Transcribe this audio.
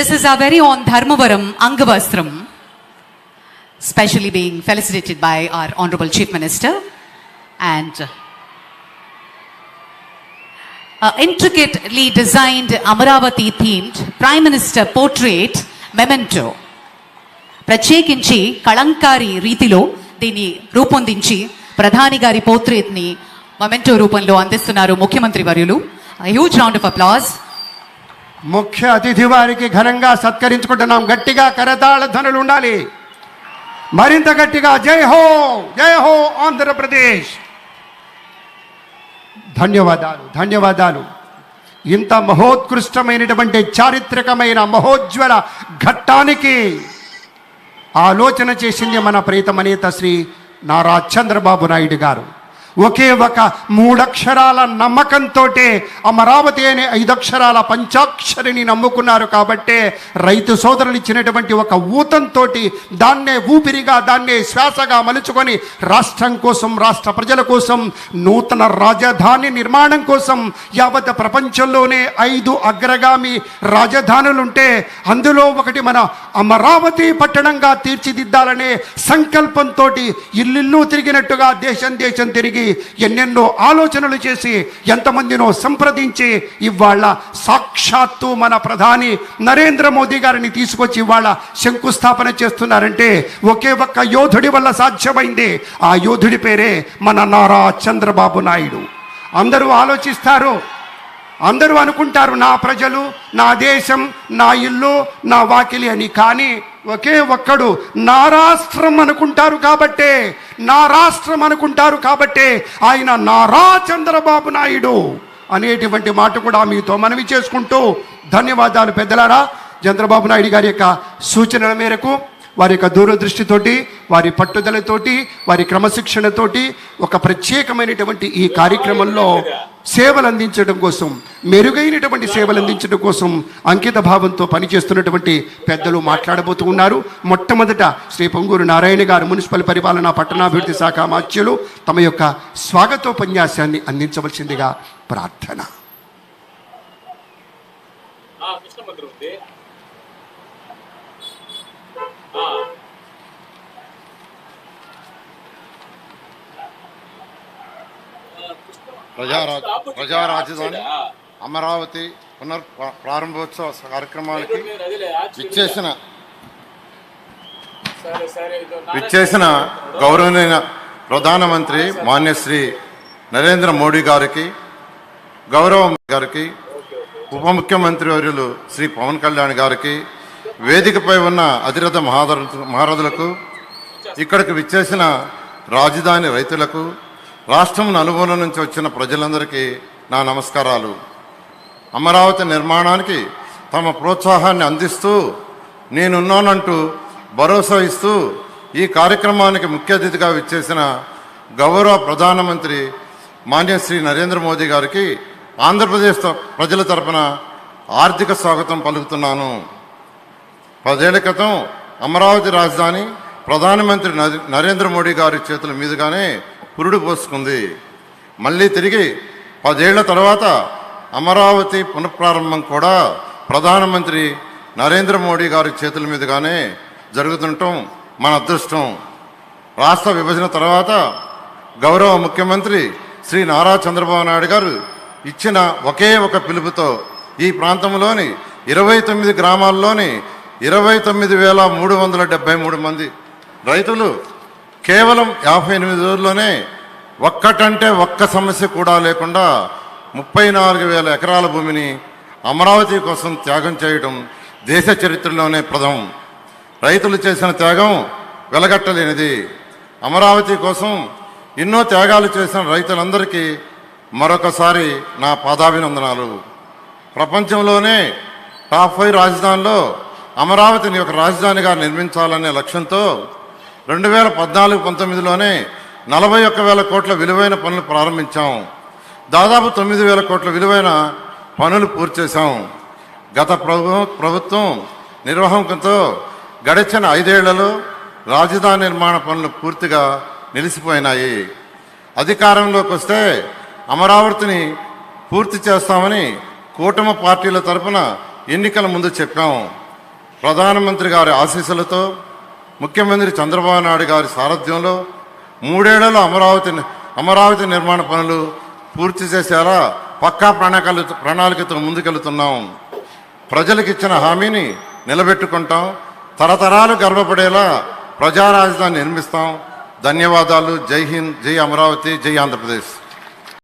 This is our very own Dharmavaram Angavastram, specially being felicitated by our Honorable Chief Minister and uh, intricately designed Amaravati themed Prime Minister portrait memento. ప్రత్యేకించి కళంకారి రీతిలో దీన్ని రూపొందించి ప్రధాని గారి పోర్ట్రేట్ని memento రూపంలో అందిస్తున్నారు ముఖ్యమంత్రి వర్యులు హ్యూజ్ రౌండ్ ఆఫ్ అప్లాజ్ ముఖ్య అతిథి వారికి ఘనంగా సత్కరించుకుంటున్నాం. గట్టిగా కరతాళ ధనులు ఉండాలి. మరింత గట్టిగా జై హో జై హో ఆంధ్రప్రదేశ్. ధన్యవాదాలు ధన్యవాదాలు. ఇంత మహోత్కృష్టమైనటువంటి చారిత్రకమైన మహోజ్వల ఘట్టానికి ఆలోచన చేసింది మన ప్రీతమనేత శ్రీ నారా చంద్రబాబు నాయుడు గారు. ఒకే ఒక మూడక్షరాల నమ్మకంతో అమరావతి అనే ఐదక్షరాల పంచాక్షరిని నమ్ముకున్నారు కాబట్టే రైతు సోదరులు ఇచ్చినటువంటి ఒక ఊతంతో దాన్నే ఊపిరిగా దాన్నే శ్వాసగా మలుచుకొని రాష్ట్రం కోసం రాష్ట్ర ప్రజల కోసం నూతన రాజధాని నిర్మాణం కోసం యావత్ ప్రపంచంలోనే ఐదు అగ్రగామి రాజధానులుంటే అందులో ఒకటి మన అమరావతి పట్టణంగా తీర్చిదిద్దాలనే సంకల్పంతో ఇల్లిల్లు తిరిగినట్టుగా దేశం దేశం తిరిగి ఎన్నెన్నో ఆలోచనలు చేసి ఎంతమందినో సంప్రదించి ఇవాళ సాక్షాత్తు మన ప్రధాని నరేంద్ర మోదీ గారిని తీసుకొచ్చి ఇవాళ శంకుస్థాపన చేస్తున్నారంటే ఒకే ఒక్క యోధుడి వల్ల సాధ్యమైంది. ఆ యోధుడి పేరే మన నారా చంద్రబాబు నాయుడు. అందరూ ఆలోచిస్తారు. అందరూ అనుకుంటారు నా ప్రజలు నా దేశం నా ఇల్లు నా వాకిలి అని. కానీ ఒకే ఒక్కడు నా రాష్ట్రం అనుకుంటారు కాబట్టే నా రాష్ట్రం అనుకుంటారు కాబట్టే ఆయన నారా చంద్రబాబు నాయుడు అనేటువంటి మాట కూడా మీతో మనవి చేసుకుంటూ ధన్యవాదాలు పెద్దలారా. చంద్రబాబు నాయుడు గారి యొక్క సూచనల మేరకు వారి యొక్క దూరదృష్టితోటి వారి పట్టుదలతోటి వారి క్రమశిక్షణతోటి ఒక ప్రత్యేకమైనటువంటి ఈ కార్యక్రమంలో సేవలు అందించడం కోసం మెరుగైనటువంటి సేవలు అందించడం కోసం అంకిత భావంతో పనిచేస్తున్నటువంటి పెద్దలు మాట్లాడబోతూ ఉన్నారు. మొట్టమొదట శ్రీ పొంగూరు నారాయణ గారు మున్సిపల్ పరిపాలన పట్టణాభివృద్ధి శాఖ మాత్యులు తమ యొక్క స్వాగతోపన్యాసాన్ని అందించవలసిందిగా ప్రార్థన ఆ కృష్ణ మందిరం ఉంది ఆ, ప్రజారాజ్ ప్రజా రాజధాని అమరావతి పునర్ ప్రారంభోత్సవ కార్యక్రమానికి విచ్చేసిన విచ్చేసిన గౌరవనీయ ప్రధానమంత్రి మాన్యశ్రీ నరేంద్ర మోడీ గారికి గౌరవ గారికి ఉప ముఖ్యమంత్రి వర్యులు శ్రీ పవన్ కళ్యాణ్ గారికి వేదికపై ఉన్న అతిరథ మహాదరు మహారథులకు ఇక్కడికి విచ్చేసిన రాజధాని రైతులకు రాష్ట్రం నలుమూల నుంచి వచ్చిన ప్రజలందరికీ నా నమస్కారాలు. అమరావతి నిర్మాణానికి తమ ప్రోత్సాహాన్ని అందిస్తూ నేనున్నానంటూ భరోసా ఇస్తూ ఈ కార్యక్రమానికి ముఖ్య అతిథిగా విచ్చేసిన గౌరవ ప్రధానమంత్రి మాన్యశ్రీ నరేంద్ర మోదీ గారికి ఆంధ్రప్రదేశ్ ప్రజల తరపున ఆర్థిక స్వాగతం పలుకుతున్నాను. పదేళ్ళ క్రితం అమరావతి రాజధాని ప్రధానమంత్రి నరేంద్ర మోడీ గారి చేతుల మీదుగానే పురుడు పోసుకుంది. మళ్ళీ తిరిగి పదేళ్ళ తర్వాత అమరావతి పునఃప్రారంభం కూడా ప్రధానమంత్రి నరేంద్ర మోడీ గారి చేతుల మీదుగానే జరుగుతుండటం మన అదృష్టం. రాష్ట్ర విభజన తర్వాత గౌరవ ముఖ్యమంత్రి శ్రీ నారా చంద్రబాబు నాయుడు గారు ఇచ్చిన ఒకే ఒక పిలుపుతో ఈ ప్రాంతంలోని ఇరవై తొమ్మిది గ్రామాల్లోని ఇరవై తొమ్మిది వేల మూడు వందల డెబ్బై మూడు మంది రైతులు కేవలం యాభై ఎనిమిది రోజుల్లోనే ఒక్కటంటే ఒక్క సమస్య కూడా లేకుండా ముప్పై నాలుగు వేల ఎకరాల భూమిని అమరావతి కోసం త్యాగం చేయడం దేశ చరిత్రలోనే ప్రథమం. రైతులు చేసిన త్యాగం వెలగట్టలేనిది. అమరావతి కోసం ఎన్నో త్యాగాలు చేసిన రైతులందరికీ మరొకసారి నా పాదాభినందనాలు. ప్రపంచంలోనే టాప్ ఫైవ్ రాజధానిలో అమరావతిని ఒక రాజధానిగా నిర్మించాలనే లక్ష్యంతో రెండు వేల పద్నాలుగు పంతొమ్మిదిలోనే నలభై ఒక్క వేల కోట్ల విలువైన పనులు ప్రారంభించాం. దాదాపు తొమ్మిది వేల కోట్ల విలువైన పనులు పూర్తి చేశాం. గత ప్రభు ప్రభుత్వం నిర్వాహకంతో గడిచిన ఐదేళ్ళలో రాజధాని నిర్మాణ పనులు పూర్తిగా నిలిచిపోయినాయి. అధికారంలోకి వస్తే అమరావతిని పూర్తి చేస్తామని కూటమి పార్టీల తరపున ఎన్నికల ముందు చెప్పాం. ప్రధానమంత్రి గారి ఆశీస్సులతో ముఖ్యమంత్రి చంద్రబాబు నాయుడు గారి సారథ్యంలో మూడేళ్ళలో అమరావతి అమరావతి నిర్మాణ పనులు పూర్తి చేసేలా పక్కా ప్రణాళికలు ప్రణాళికతో ముందుకెళ్తున్నాం. ప్రజలకు ఇచ్చిన హామీని నిలబెట్టుకుంటాం. తరతరాలు గర్వపడేలా ప్రజా రాజధాని నిర్మిస్తాం. ధన్యవాదాలు. జై హింద్ జై అమరావతి జై ఆంధ్రప్రదేశ్.